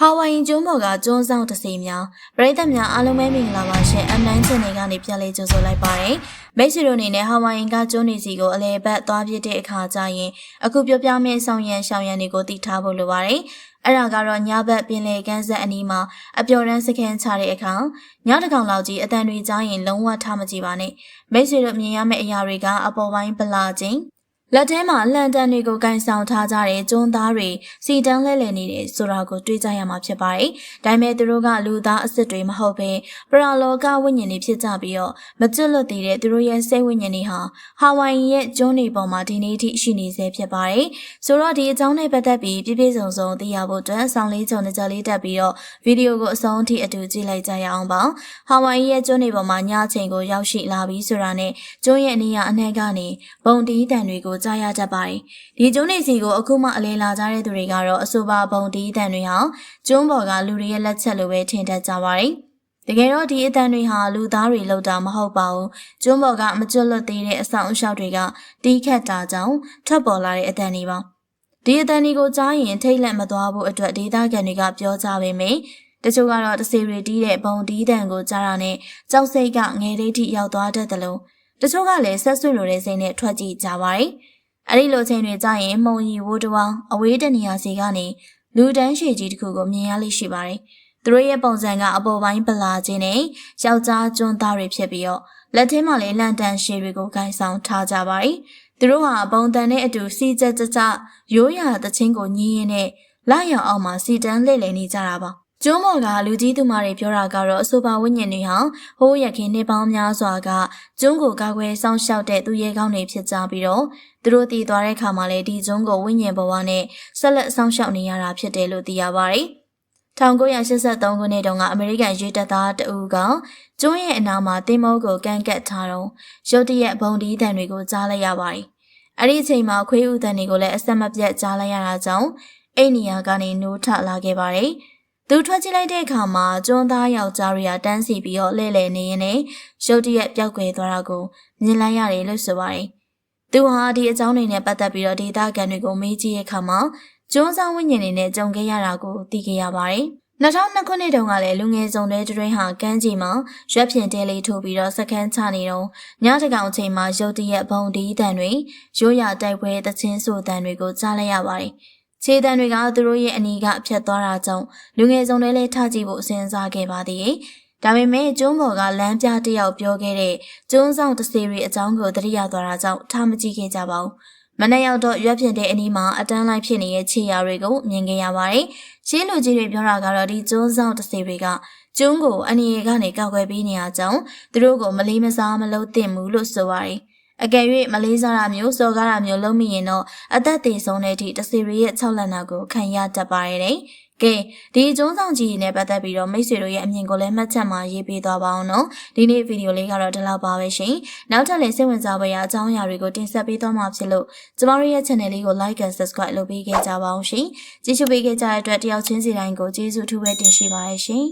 ဟာဝိုင်ကျွန်းပေါ်ကကျွန်းဆောင်တစ်စီများပရိသတ်များအားလုံးပဲမင်္ဂလာပါရှင် M9 channel ကနေပြန်လေးကြိုဆိုလိုက်ပါရစေမိတ်ဆွေတို့အနေနဲ့ဟာဝိုင်ကကျွန်းနေစီကိုအလဲဘက်သွားပြတဲ့အခါကျရင်အခုပြောပြမယ့်ဆောင်ရန်ရှောင်ရန်တွေကိုသိထားဖို့လိုပါတယ်အဲ့ဒါကတော့ညဘက်ပင်လေကန်းဆက်အနီးမှာအပျော်ရမ်းစခန်းချတဲ့အခါညတစ်ကောင်လောက်ကြီးအတန်တွေကြားရင်လုံးဝထားမကြည့်ပါနဲ့မိတ်ဆွေတို့မြင်ရမယ့်အရာတွေကအပေါ်ပိုင်းပလာခြင်း လက်ထဲမှာလှန်တန်တွေကိုကင်ဆောင်ထားကြတဲ့ကျွန်းသားတွေစီတန်းလဲလဲနေတယ်ဆိုတာကိုတွေးကြရမှာဖြစ်ပါတယ်။ဒါပေမဲ့သူတို့ကလူသားအစ်စ်တွေမဟုတ်ဘဲပရာလောကဝိညာဉ်တွေဖြစ်ကြပြီးတော့မကျွတ်လွတ်သေးတဲ့သူတို့ရဲ့စိတ်ဝိညာဉ်တွေဟာဟာဝိုင်ရဲ့ကျွန်းတွေပေါ်မှာဒီနေ့ထိရှိနေဆဲဖြစ်ပါတယ်။ဆိုတော့ဒီအကြောင်းနဲ့ပတ်သက်ပြီးပြည့်ပြည့်စုံစုံသိရဖို့အတွက်ဆောင်းလေးချုံကြလေးတက်ပြီးတော့ဗီဒီယိုကိုအဆုံးထိအတူကြည့်လိုက်ကြရအောင်ပါ။ဟာဝိုင်ရဲ့ကျွန်းတွေပေါ်မှာညချိန်ကိုရောက်ရှိလာပြီးဆိုတာနဲ့ကျွန်းရဲ့အနီးအနှံ့ကနေဘုံတီးတန်တွေကိုကြားရတတ်ပါတယ်။ဒီကျွန်းနေစီကိုအခုမှအလဲလာကြတဲ့သူတွေကတော့အဆိုပါဘုံတီးတန်တွေဟာကျွန်းပေါ်ကလူတွေရဲ့လက်ချက်လိုပဲထင်တတ်ကြပါတယ်။တကယ်တော့ဒီအတန်တွေဟာလူသားတွေလောက်တာမဟုတ်ပါဘူး။ကျွန်းပေါ်ကမကျွတ်လွတ်သေးတဲ့အဆောင်အရှောက်တွေကတီးခတ်တာကြောင့်ထွက်ပေါ်လာတဲ့အတန်တွေပါ။ဒီအတန်တွေကိုကြားရင်ထိတ်လန့်မသွားဖို့အတွက်ဒေသခံတွေကပြောကြပေမယ့်တချို့ကတော့တစီရီတီးတဲ့ဘုံတီးတန်ကိုကြားတာနဲ့ကြောက်စိတ်ကငယ်လေးထိရောက်သွားတတ်တယ်လို့တချို့ကလည်းဆက်ဆွလိုတဲ့စိတ်နဲ့ထွက်ကြည့်ကြပါတယ်။ အဲဒီလိုချိန်တွေကြာရင်မှုံရီဝိုးတဝောင်းအဝေးတနေရာစီကနေလူတန်းရှည်ကြီးတစ်ခုကိုမြင်ရလိမ့်ရှိပါတယ်။သူတို့ရဲ့ပုံစံကအပေါ်ပိုင်းပလာခြင်းနဲ့ယောက်ျားကျွန်းသားတွေဖြစ်ပြီးတော့လက်ထဲမှာလည်းလန်တန်ရှည်တွေကိုဂိုင်းဆောင်ထားကြပါတယ်။သူတို့ဟာပုံတန်နဲ့အတူစီကြကြကြရိုးရာသချင်းကိုညင်းရင်းနဲ့လာရောင်အောင်မှာစီတန်းလှည့်လည်နေကြတာပါ။ ကျွန်းမော်ကလူကြီးသူမတွေပြောတာကတော့အဆိုပါဝိညာဉ်တွေဟာဟိုးရခင်နေပေါင်းများစွာကကျွန်းကိုကာကွယ်စောင့်ရှောက်တဲ့သူရဲကောင်းတွေဖြစ်ကြပြီးတော့သူတို့တည်သွားတဲ့ခါမှာလည်းဒီကျွန်းကိုဝိညာဉ်ဘဝနဲ့ဆက်လက်စောင့်ရှောက်နေရတာဖြစ်တယ်လို့သိရပါတယ်။1983ခုနှစ်တုန်းကအမေရိကန်ရေတပ်သားတအူးကကျွန်းရဲ့အနားမှာတင်မောကိုကန့်ကတ်ထားတော့ရုတ်တရက်ဘုံဒီတန်တွေကိုကြားလိုက်ရပါတယ်။အဲ့ဒီအချိန်မှာခွေးဥတန်တွေကိုလည်းအဆက်မပြတ်ကြားလိုက်ရတာကြောင့်အဲ့နေရာကနေနိုးထလာခဲ့ပါတယ်။ သူထွက်ကြည့်လိုက်တဲ့အခါမှာကျွန်းသားယောက်ျားတွေကတန်းစီပြီးတော့လဲ့လဲ့နေရင်လည်းရုတ်တရက်ပျောက်ကွယ်သွားတာကိုမြင်လိုက်ရတယ်လို့ဆိုပါတယ်။သူဟာဒီအကြောင်းတွေနဲ့ပတ်သက်ပြီးတော့ဒေတာကန်တွေကိုမေးကြည့်တဲ့အခါမှာကျွန်းဆောင်ဝိညာဉ်တွေနဲ့ကြုံခဲ့ရတာကိုသိခဲ့ရပါတယ်။2002ခုနှစ်တုန်းကလည်းလူငယ်စုံတဲ့တွင်ဟာကမ်းခြေမှာရွက်ဖြင်တဲလေးထိုးပြီးတော့စကန်းချနေတော့ညတကောင်ချိန်မှာရုတ်တရက်ဘုံဒီတန်တွေရိုးရာတိုက်ပွဲတချင်းဆိုတန်တွေကိုကြားလိုက်ရပါတယ်။ ခြေတံတွေကသူတို့ရဲ့အနီးကဖြတ်သွားတာကြောင့်လူငယ်စုံတွေလည်းထကြည့်ဖို့စဉ်းစားခဲ့ပါသေးတယ်။ဒါပေမဲ့ကျွန်းပေါ်ကလမ်းပြတစ်ယောက်ပြောခဲ့တဲ့ကျွန်းဆောင်တစ်စီရီအကြောင်းကိုသတိရသွားတာကြောင့်ထားမကြည့်ခဲ့ကြပါဘူး။မနေ့ရောက်တော့ရွက်ပြင်တဲ့အနီးမှာအတန်းလိုက်ဖြစ်နေတဲ့ခြေရာတွေကိုမြင်ခဲ့ရပါတယ်။ရှင်းလူကြီးတွေပြောတာကတော့ဒီကျွန်းဆောင်တစ်စီတွေကကျွန်းကိုအနေရကနေကောက်ွယ်ပေးနေရကြောင်းသူတို့ကိုမလေးမစားမလုပ်သင့်ဘူးလို့ဆိုပါတယ်။ အကယ်၍မလေးစားတာမျိုးစော်ကားတာမျိုးလုပ်မိရင်တော့အသက်သေဆုံးတဲ့အထိတစီရီရဲ့၆လက်နာကိုခံရတတ်ပါရဲ့တဲ့။ကဲဒီကျုံးဆောင်ကြီးနဲ့ပတ်သက်ပြီးတော့မိတ်ဆွေတို့ရဲ့အမြင်ကိုလည်းမှတ်ချက်မှာရေးပေးသွားပါအောင်နော်ဒီနေ့ဗီဒီယိုလေးကတော့ဒီလောက်ပါပဲရှင်နောက်ထပ်လည်းစိတ်ဝင်စားဖွယ်ရာအကြောင်းအရာတွေကိုတင်ဆက်ပေးသွားမှာဖြစ်လို့ကျမတို့ရဲ့ channel လေးကို like and subscribe လုပ်ပေးခဲ့ကြပါအောင်ရှင်ကြည့်ရှုပေးခဲ့ကြတဲ့အတွက်တယောက်ချင်းစီတိုင်းကိုကျေးဇူးအထူးပဲတင်ရှိပါရရှင်